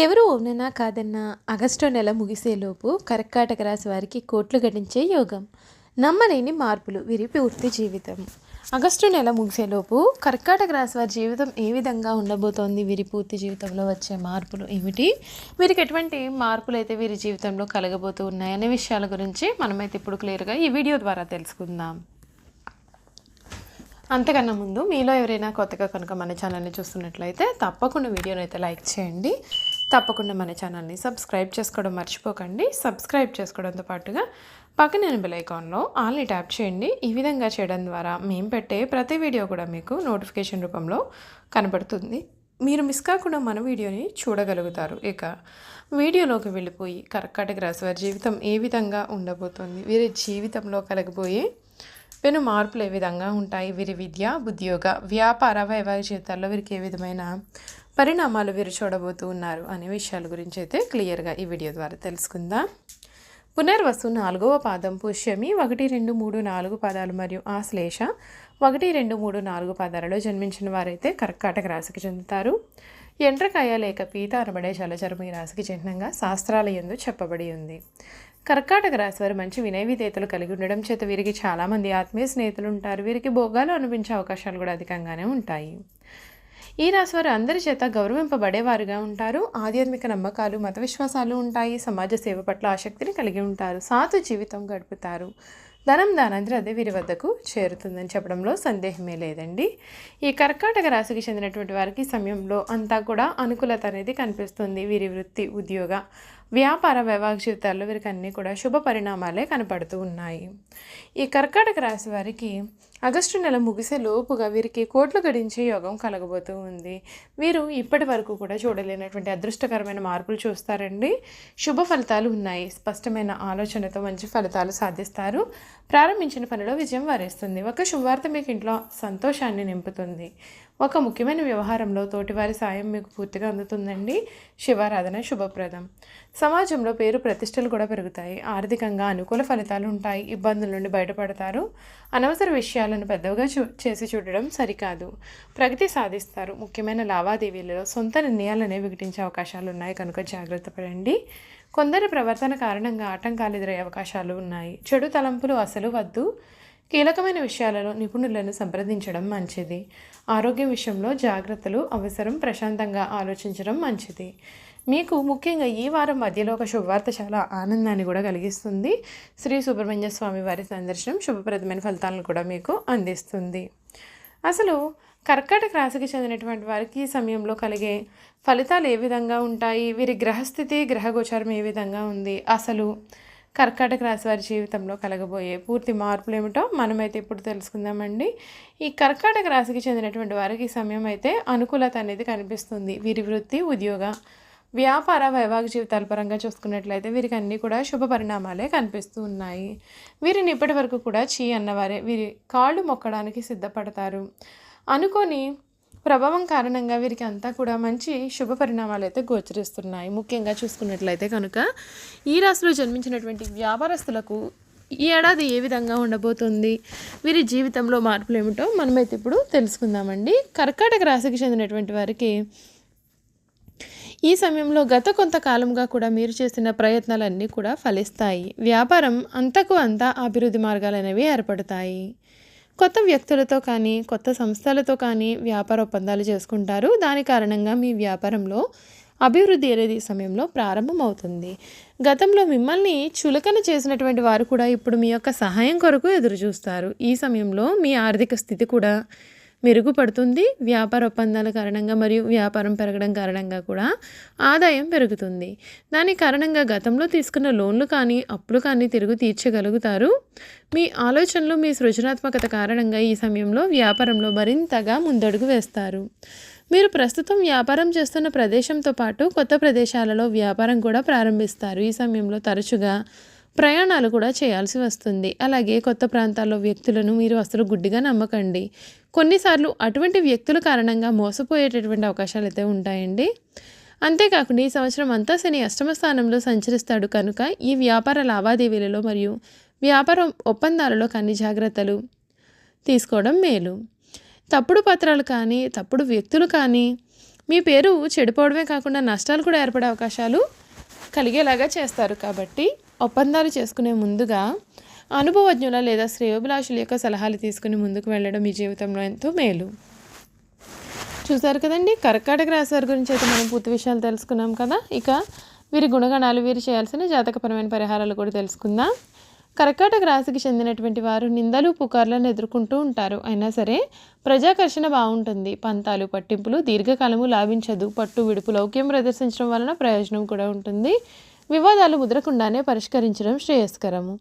ఎవరు అవునన్నా కాదన్నా ఆగస్టు నెల ముగిసేలోపు కర్కాటక రాశి వారికి కోట్లు గడించే యోగం. నమ్మలేని మార్పులు వీరి పూర్తి జీవితం. ఆగస్టు నెల ముగిసేలోపు కర్కాటక రాశి వారి జీవితం ఏ విధంగా ఉండబోతోంది? వీరి పూర్తి జీవితంలో వచ్చే మార్పులు ఏమిటి? వీరికి ఎటువంటి మార్పులు అయితే వీరి జీవితంలో కలగబోతూ ఉన్నాయనే విషయాల గురించి మనమైతే ఇప్పుడు క్లియర్గా ఈ వీడియో ద్వారా తెలుసుకుందాం. అంతకన్నా ముందు మీలో ఎవరైనా కొత్తగా కనుక మన ఛానల్ని చూస్తున్నట్లయితే తప్పకుండా వీడియోని అయితే లైక్ చేయండి. తప్పకుండా మన ఛానల్ని సబ్స్క్రైబ్ చేసుకోవడం మర్చిపోకండి. సబ్స్క్రైబ్ చేసుకోవడంతో పాటుగా పక్కన బెల్ ఐకాన్లో ఆల్ని ట్యాప్ చేయండి. ఈ విధంగా చేయడం ద్వారా మేము పెట్టే ప్రతి వీడియో కూడా మీకు నోటిఫికేషన్ రూపంలో కనబడుతుంది. మీరు మిస్ కాకుండా మన వీడియోని చూడగలుగుతారు. ఇక వీడియోలోకి వెళ్ళిపోయి కర్కాటక రాశి వారి జీవితం ఏ విధంగా ఉండబోతోంది? వీరి జీవితంలో కలగబోయే పెను మార్పులు ఏ విధంగా ఉంటాయి? వీరి విద్య ఉద్యోగ వ్యాపార వైవాహిక జీవితాల్లో వీరికి ఏ విధమైన పరిణామాలు వీరు చూడబోతూ ఉన్నారు అనే విషయాల గురించి అయితే క్లియర్గా ఈ వీడియో ద్వారా తెలుసుకుందాం. పునర్వసు నాలుగవ పాదం పుష్యమి ఒకటి రెండు మూడు నాలుగు పాదాలు మరియు ఆశ్లేష ఒకటి రెండు మూడు నాలుగు పాదాలలో జన్మించిన వారైతే కర్కాటక రాశికి చెందుతారు. ఎండ్రకాయ లేక పీత అనబడే జలచరము ఈ రాశికి చిహ్నంగా శాస్త్రాల ఎందు చెప్పబడి ఉంది. కర్కాటక రాశి వారు మంచి వినయ విధేతలు కలిగి ఉండడం చేత వీరికి చాలామంది ఆత్మీయ స్నేహితులు ఉంటారు. వీరికి భోగాలు అనిపించే అవకాశాలు కూడా అధికంగానే ఉంటాయి. ఈ రాశి వారు అందరి చేత గౌరవింపబడేవారుగా ఉంటారు. ఆధ్యాత్మిక నమ్మకాలు మత విశ్వాసాలు ఉంటాయి. సమాజ సేవ పట్ల ఆసక్తిని కలిగి ఉంటారు. సాతు జీవితం గడుపుతారు. ధనం దానంతరం అదే వీరి వద్దకు చేరుతుందని చెప్పడంలో సందేహమే లేదండి. ఈ కర్కాటక రాశికి చెందినటువంటి వారికి సమయంలో అంతా కూడా అనుకూలత అనేది కనిపిస్తుంది. వీరి వృత్తి ఉద్యోగ వ్యాపార వైవాహిక జీవితాల్లో వీరికి అన్నీ కూడా శుభ పరిణామాలే కనపడుతూ ఉన్నాయి. ఈ కర్కాటక రాశి వారికి ఆగస్టు నెల ముగిసే లోపుగా వీరికి కోట్లు గడించే యోగం కలగబోతూ ఉంది. వీరు ఇప్పటి వరకు కూడా చూడలేనటువంటి అదృష్టకరమైన మార్పులు చూస్తారండి. శుభ ఫలితాలు ఉన్నాయి. స్పష్టమైన ఆలోచనతో మంచి ఫలితాలు సాధిస్తారు. ప్రారంభించిన పనిలో విజయం వారేస్తుంది. ఒక శుభవార్త మీకు ఇంట్లో సంతోషాన్ని నింపుతుంది. ఒక ముఖ్యమైన వ్యవహారంలో తోటివారి సాయం మీకు పూర్తిగా అందుతుందండి. శివారాధన శుభప్రదం. సమాజంలో పేరు ప్రతిష్టలు కూడా పెరుగుతాయి. ఆర్థికంగా అనుకూల ఫలితాలు ఉంటాయి. ఇబ్బందుల నుండి బయటపడతారు. అనవసర విషయాలను పెద్దగా చూ చేసి చూడడం సరికాదు. ప్రగతి సాధిస్తారు. ముఖ్యమైన లావాదేవీలలో సొంత నిర్ణయాలు అనేవి వికటించే అవకాశాలు ఉన్నాయి. కనుక జాగ్రత్త పడండి. కొందరి ప్రవర్తన కారణంగా ఆటంకాలు ఎదురయ్యే అవకాశాలు ఉన్నాయి. చెడు తలంపులు అసలు వద్దు. కీలకమైన విషయాలలో నిపుణులను సంప్రదించడం మంచిది. ఆరోగ్యం విషయంలో జాగ్రత్తలు అవసరం ప్రశాంతంగా ఆలోచించడం మంచిది. మీకు ముఖ్యంగా ఈ వారం మధ్యలో ఒక శుభవార్త చాలా ఆనందాన్ని కూడా కలిగిస్తుంది. శ్రీ సుబ్రహ్మణ్య స్వామి వారి సందర్శనం శుభప్రదమైన ఫలితాలను కూడా మీకు అందిస్తుంది. అసలు కర్కాటక రాశికి చెందినటువంటి వారికి ఈ సమయంలో కలిగే ఫలితాలు ఏ విధంగా ఉంటాయి? వీరి గ్రహస్థితి గ్రహగోచారం ఏ విధంగా ఉంది? అసలు కర్కాటక రాశి వారి జీవితంలో కలగబోయే పూర్తి మార్పులు ఏమిటో మనమైతే ఇప్పుడు తెలుసుకుందామండి. ఈ కర్కాటక రాశికి చెందినటువంటి వారికి ఈ సమయం అయితే అనుకూలత అనేది కనిపిస్తుంది. వీరి వృత్తి ఉద్యోగ వ్యాపార వైవాహిక జీవితాల పరంగా చూసుకున్నట్లయితే వీరికి అన్నీ కూడా శుభ పరిణామాలే కనిపిస్తూ ఉన్నాయి. వీరిని ఇప్పటి వరకు కూడా చీ అన్నవారే వీరి కాళ్ళు మొక్కడానికి సిద్ధపడతారు. అనుకొని ప్రభావం కారణంగా వీరికి అంతా కూడా మంచి శుభ పరిణామాలు అయితే గోచరిస్తున్నాయి. ముఖ్యంగా చూసుకున్నట్లయితే కనుక ఈ రాశిలో జన్మించినటువంటి వ్యాపారస్తులకు ఈ ఏడాది ఏ విధంగా ఉండబోతుంది? వీరి జీవితంలో మార్పులు ఏమిటో మనమైతే ఇప్పుడు తెలుసుకుందామండి. కర్కాటక రాశికి చెందినటువంటి వారికి ఈ సమయంలో గత కొంతకాలంగా కూడా మీరు చేసిన ప్రయత్నాలన్నీ కూడా ఫలిస్తాయి. వ్యాపారం అంతకు అంతా అభివృద్ధి మార్గాలు అనేవి ఏర్పడతాయి. కొత్త వ్యక్తులతో కానీ కొత్త సంస్థలతో కానీ వ్యాపార ఒప్పందాలు చేసుకుంటారు. దాని కారణంగా మీ వ్యాపారంలో అభివృద్ధి అనేది సమయంలో ప్రారంభమవుతుంది. గతంలో మిమ్మల్ని చులకన చేసినటువంటి వారు కూడా ఇప్పుడు మీ యొక్క సహాయం కొరకు ఎదురు చూస్తారు ఈ సమయంలో మీ ఆర్థిక స్థితి కూడా మెరుగుపడుతుంది వ్యాపార ఒప్పందాల కారణంగా మరియు వ్యాపారం పెరగడం కారణంగా కూడా ఆదాయం పెరుగుతుంది. దాని కారణంగా గతంలో తీసుకున్న లోన్లు కానీ అప్పులు కానీ తిరుగు తీర్చగలుగుతారు. మీ ఆలోచనలు మీ సృజనాత్మకత కారణంగా ఈ సమయంలో వ్యాపారంలో మరింతగా ముందడుగు వేస్తారు. మీరు ప్రస్తుతం వ్యాపారం చేస్తున్న ప్రదేశంతో పాటు కొత్త ప్రదేశాలలో వ్యాపారం కూడా ప్రారంభిస్తారు. ఈ సమయంలో తరచుగా ప్రయాణాలు కూడా చేయాల్సి వస్తుంది. అలాగే కొత్త ప్రాంతాల్లో వ్యక్తులను మీరు అసలు గుడ్డిగా నమ్మకండి. కొన్నిసార్లు అటువంటి వ్యక్తుల కారణంగా మోసపోయేటటువంటి అవకాశాలు అయితే ఉంటాయండి. అంతేకాకుండా ఈ సంవత్సరం అంతా శని అష్టమ స్థానంలో సంచరిస్తాడు కనుక ఈ వ్యాపార లావాదేవీలలో మరియు వ్యాపార ఒప్పందాలలో కానీ జాగ్రత్తలు తీసుకోవడం మేలు. తప్పుడు పత్రాలు కానీ తప్పుడు వ్యక్తులు కానీ మీ పేరు చెడిపోవడమే కాకుండా నష్టాలు కూడా ఏర్పడే అవకాశాలు కలిగేలాగా చేస్తారు కాబట్టి ఒప్పందాలు చేసుకునే ముందుగా అనుభవజ్ఞుల లేదా శ్రేయోభిలాషుల యొక్క సలహాలు తీసుకుని ముందుకు వెళ్ళడం మీ జీవితంలో ఎంతో మేలు. చూసారు కదండి? కర్కాటక రాశి వారి గురించి అయితే మనం పూర్తి విషయాలు తెలుసుకున్నాం కదా? ఇక వీరి గుణగణాలు వీరు చేయాల్సిన జాతకపరమైన పరిహారాలు కూడా తెలుసుకుందాం. కర్కాటక రాశికి చెందినటువంటి వారు నిందలు పుకార్లను ఎదుర్కొంటూ ఉంటారు. అయినా సరే ప్రజాకర్షణ బాగుంటుంది. పంతాలు పట్టింపులు దీర్ఘకాలము లాభించదు. పట్టు విడుపు లౌక్యం ప్రదర్శించడం వలన ప్రయోజనం కూడా ఉంటుంది. వివాదాలు ముదరకుండానే పరిష్కరించడం శ్రేయస్కరము.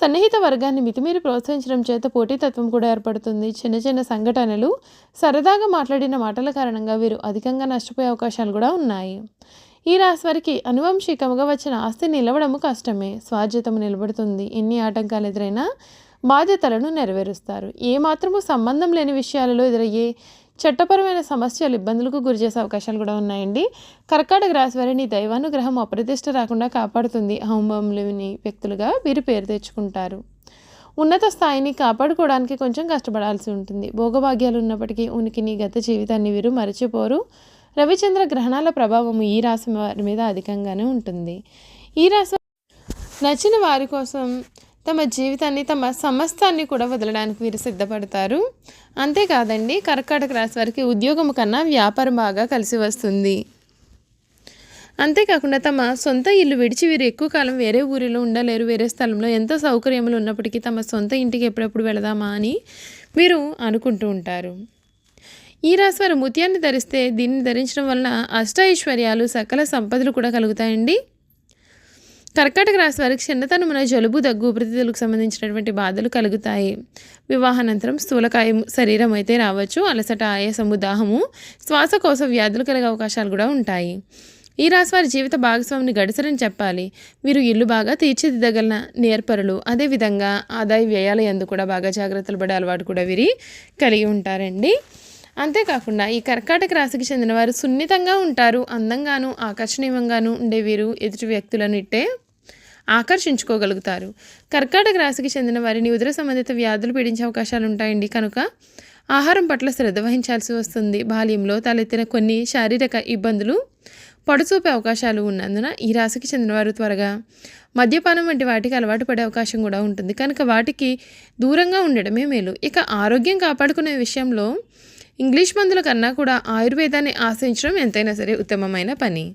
సన్నిహిత వర్గాన్ని మితిమీరి ప్రోత్సహించడం చేత పోటీతత్వం కూడా ఏర్పడుతుంది. చిన్న చిన్న సంఘటనలు సరదాగా మాట్లాడిన మాటల కారణంగా వీరు అధికంగా నష్టపోయే అవకాశాలు కూడా ఉన్నాయి. ఈ రాశి వారికి అనువంశికముగా వచ్చిన ఆస్తి నిలవడము కష్టమే. స్వాధ్యతము నిలబడుతుంది. ఎన్ని ఆటంకాలు ఎదురైనా బాధ్యతలను నెరవేరుస్తారు. ఏ మాత్రము సంబంధం లేని విషయాలలో ఎదురయ్యే చట్టపరమైన సమస్యలు ఇబ్బందులకు గురి చేసే అవకాశాలు కూడా ఉన్నాయండి. కర్కాటక రాశి వారిని దైవానుగ్రహం అప్రతిష్ట రాకుండా కాపాడుతుంది. హోమం వ్యక్తులుగా వీరు పేరు తెచ్చుకుంటారు. ఉన్నత స్థాయిని కాపాడుకోవడానికి కొంచెం కష్టపడాల్సి ఉంటుంది. భోగభాగ్యాలు ఉన్నప్పటికీ ఉనికిని గత జీవితాన్ని వీరు మరచిపోరు. రవిచంద్ర గ్రహణాల ప్రభావం ఈ రాశి వారి మీద అధికంగానే ఉంటుంది. ఈ రాశి నచ్చిన వారి కోసం తమ జీవితాన్ని తమ సమస్తాన్ని కూడా వదలడానికి వీరు సిద్ధపడతారు. అంతేకాదండి కర్కాటక రాశి వారికి ఉద్యోగం కన్నా వ్యాపారం బాగా కలిసి వస్తుంది. అంతేకాకుండా తమ సొంత ఇల్లు విడిచి వీరు ఎక్కువ కాలం వేరే ఊరిలో ఉండలేరు వేరే స్థలంలో ఎంతో సౌకర్యములు ఉన్నప్పటికీ తమ సొంత ఇంటికి ఎప్పుడెప్పుడు వెళదామా అని వీరు అనుకుంటూ ఉంటారు. ఈ రాశి వారు ముత్యాన్ని ధరిస్తే దీన్ని ధరించడం వలన అష్టైశ్వర్యాలు సకల సంపదలు కూడా కలుగుతాయండి. కర్కాటక రాశి వారికి చిన్నతనమున జలుబు దగ్గు ఉపరితిత్తులకు సంబంధించినటువంటి బాధలు కలుగుతాయి. వివాహానంతరం స్థూలకాయ శరీరం అయితే రావచ్చు. అలసట ఆయాసము దాహము శ్వాసకోశ వ్యాధులు కలిగే అవకాశాలు కూడా ఉంటాయి. ఈ రాశి వారి జీవిత భాగస్వామిని గడిసరని చెప్పాలి. వీరు ఇల్లు బాగా తీర్చిదిద్దగల నేర్పరులు. అదేవిధంగా ఆదాయ వ్యయాల ఎందు కూడా బాగా జాగ్రత్తలు పడే అలవాటు కూడా వీరి కలిగి ఉంటారండి. అంతేకాకుండా ఈ కర్కాటక రాశికి చెందిన వారు సున్నితంగా ఉంటారు. అందంగాను ఆకర్షణీయంగాను ఉండే వీరు ఎదుటి వ్యక్తులను ఇట్టే ఆకర్షించుకోగలుగుతారు. కర్కాటక రాశికి చెందిన వారిని ఉదర సంబంధిత వ్యాధులు పీడించే అవకాశాలు ఉంటాయండి. కనుక ఆహారం పట్ల శ్రద్ధ వహించాల్సి వస్తుంది. బాల్యంలో తలెత్తిన కొన్ని శారీరక ఇబ్బందులు పొడచూపే అవకాశాలు ఉన్నందున ఈ రాశికి చెందినవారు త్వరగా మద్యపానం వంటి వాటికి అలవాటు పడే అవకాశం కూడా ఉంటుంది. కనుక వాటికి దూరంగా ఉండడమే మేలు. ఇక ఆరోగ్యం కాపాడుకునే విషయంలో ఇంగ్లీష్ మందుల కన్నా కూడా ఆయుర్వేదాన్ని ఆశ్రయించడం ఎంతైనా సరే ఉత్తమమైన పని.